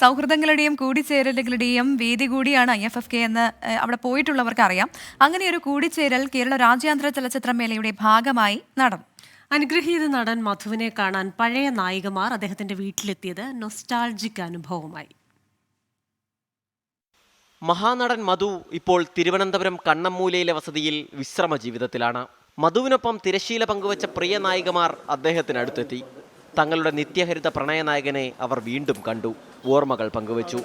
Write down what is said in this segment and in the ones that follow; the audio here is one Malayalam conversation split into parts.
സൗഹൃദങ്ങളുടെയും കൂടിച്ചേരലുകളുടെയും വേദി കൂടിയാണ് ഐ എഫ് എഫ് കെ എന്ന് അവിടെ പോയിട്ടുള്ളവർക്ക് അറിയാം. അങ്ങനെ ഒരു കൂടിച്ചേരൽ കേരള രാജ്യാന്തര ചലച്ചിത്രമേളയുടെ ഭാഗമായി നടന്നു. അനുഗ്രഹീത നടൻ മധുവിനെ കാണാൻ പഴയ നായികമാർ അദ്ദേഹത്തിന്റെ വീട്ടിലെത്തിയത് നൊസ്റ്റാൾജിക് അനുഭവമായി മഹാനടൻ മധു ഇപ്പോൾ തിരുവനന്തപുരം കണ്ണമ്മൂലയിലെ വസതിയിൽ വിശ്രമ ജീവിതത്തിലാണ്. മധുവിനൊപ്പം തിരശീല പങ്കുവച്ച പ്രിയ നായികമാർ അദ്ദേഹത്തിനടുത്തെത്തി. തങ്ങളുടെ നിത്യഹരിത പ്രണയനായകനെ അവർ വീണ്ടും കണ്ടു. ഓർമ്മകൾ പങ്കുവച്ചു.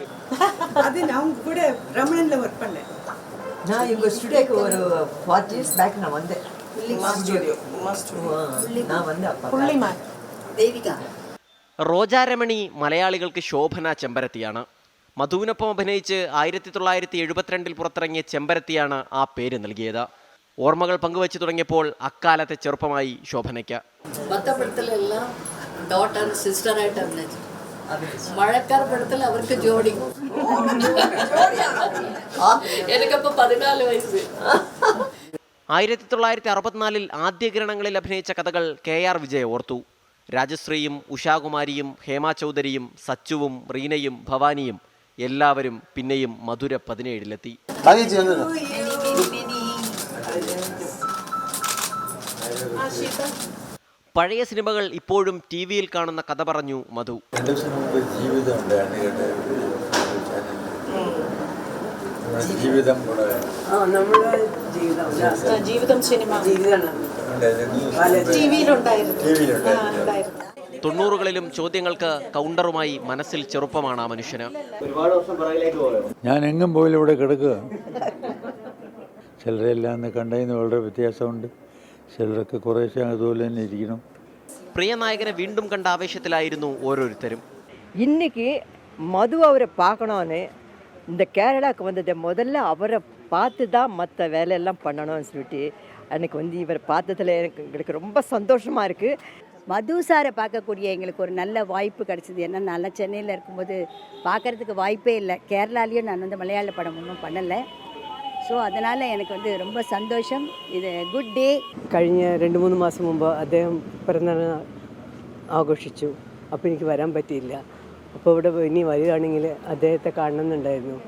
റോജാരമണി മലയാളികൾക്ക് ശോഭന ചെമ്പരത്തിയാണ്. മധുവിനൊപ്പം അഭിനയിച്ച് ആയിരത്തി തൊള്ളായിരത്തി എഴുപത്തിരണ്ടിൽ പുറത്തിറങ്ങിയ ചെമ്പരത്തിയാണ് ആ പേര് നൽകിയത്. ഓർമ്മകൾ പങ്കുവച്ചു തുടങ്ങിയപ്പോൾ അക്കാലത്തെ ചെറുപ്പമായി ശോഭനയ്ക്ക്. ഡോട്ടർ സിസ്റ്ററായിട്ട് അഭിനയിച്ചു. മഴക്കാർപ്പെടുത്തൽ അവർക്ക് ജോഡി. എനിക്കപ്പോ പതിനാല് വയസ്സ്. ആയിരത്തി തൊള്ളായിരത്തി അറുപത്തിനാലിൽ ആദ്യ കിരണങ്ങളിൽ അഭിനയിച്ച കഥകൾ കെ ആർ വിജയ ഓർത്തു. രാജശ്രീയും ഉഷാകുമാരിയും ഹേമ ചൗധരിയും സച്ചുവും റീനയും ഭവാനിയും എല്ലാവരും പിന്നെയും മധുര പതിനേഴിലെത്തി. ആ പഴയ സിനിമകൾ ഇപ്പോഴും ടി വിയിൽ കാണുന്ന കഥ പറഞ്ഞു മധു. ജീവിതം ജീവിതം ജീവിതം സിനിമ. തൊണ്ണൂറുകളിലും ചോദ്യങ്ങൾക്ക് കൗണ്ടറുമായി മനസ്സിൽ ചെറുപ്പമാണ് ആ മനുഷ്യന്. ഞാൻ എങ്ങും പോയില്ല ഇവിടെ കിടക്കുക. ചിലരെല്ലാം അന്ന് കണ്ടതിന് വളരെ വ്യത്യാസമുണ്ട്. ചിലരൊക്കെ കുറേശ്ശെ അതുപോലെ തന്നെ ഇരിക്കണം പ്രിയ നായകനെ വീണ്ടും കണ്ട ആവേശത്തിലായിരുന്നു ഓരോരുത്തരും இன்னைக்கு மது அவரை பார்க்கணுன்னு இந்த கேரளாவுக்கு வந்தது முதல்ல அவரை பார்த்து தான் மற்ற வேலையெல்லாம் பண்ணணும்னு சொல்லிட்டு அன்னைக்கு வந்து இவரை பார்த்ததுல எனக்கு எங்களுக்கு ரொம்ப சந்தோஷமாக இருக்குது மது சாரை பார்க்கக்கூடிய எங்களுக்கு ஒரு நல்ல வாய்ப்பு கிடைச்சிது ஏன்னா நல்லா சென்னையில் இருக்கும்போது பார்க்கறதுக்கு வாய்ப்பே இல்லை கேரளாலேயும் நான் வந்து மலையாள படம் ஒன்றும் பண்ணலை ஸோ அதனால் எனக்கு வந்து ரொம்ப சந்தோஷம் இது குட் டே കഴിഞ്ഞ രണ്ട് മൂന്ന് മാസം മുമ്പ് അദ്ദേഹം പിറന്നാൾ ആഘോഷിച്ചു അപ്പോൾ എനിക്ക് വരാൻ പറ്റിയില്ല അപ്പോൾ ഇവിടെ ഇനി വരികയാണെങ്കിൽ അദ്ദേഹത്തെ കാണണമെന്നുണ്ടായിരുന്നു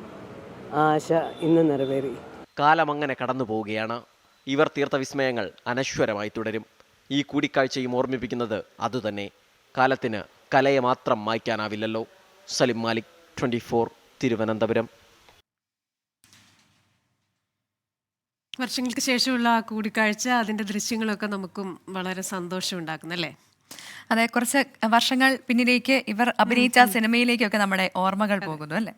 ആ ആശ ഇന്ന് നിറവേറി കാലം അങ്ങനെ കടന്നു പോവുകയാണ് ഇവർ തീർത്ത വിസ്മയങ്ങൾ അനശ്വരമായി തുടരും ഈ കൂടിക്കാഴ്ചയും ഓർമ്മിപ്പിക്കുന്നത് അതുതന്നെ കാലത്തിന് കലയെ മാത്രം മായ്ക്കാനാവില്ലല്ലോ സലിം മാലിക് ട്വൻറ്റി തിരുവനന്തപുരം വർഷങ്ങൾക്ക് ശേഷമുള്ള ആ കൂടിക്കാഴ്ച അതിന്റെ ദൃശ്യങ്ങളൊക്കെ നമുക്കും വളരെ സന്തോഷം ഉണ്ടാക്കുന്നല്ലേ അതെ കുറച്ച് വർഷങ്ങൾ പിന്നിലേക്ക് ഇവർ അഭിനയിച്ച ആ സിനിമയിലേക്കൊക്കെ നമ്മുടെ ഓർമ്മകൾ പോകുന്നു അല്ലേ?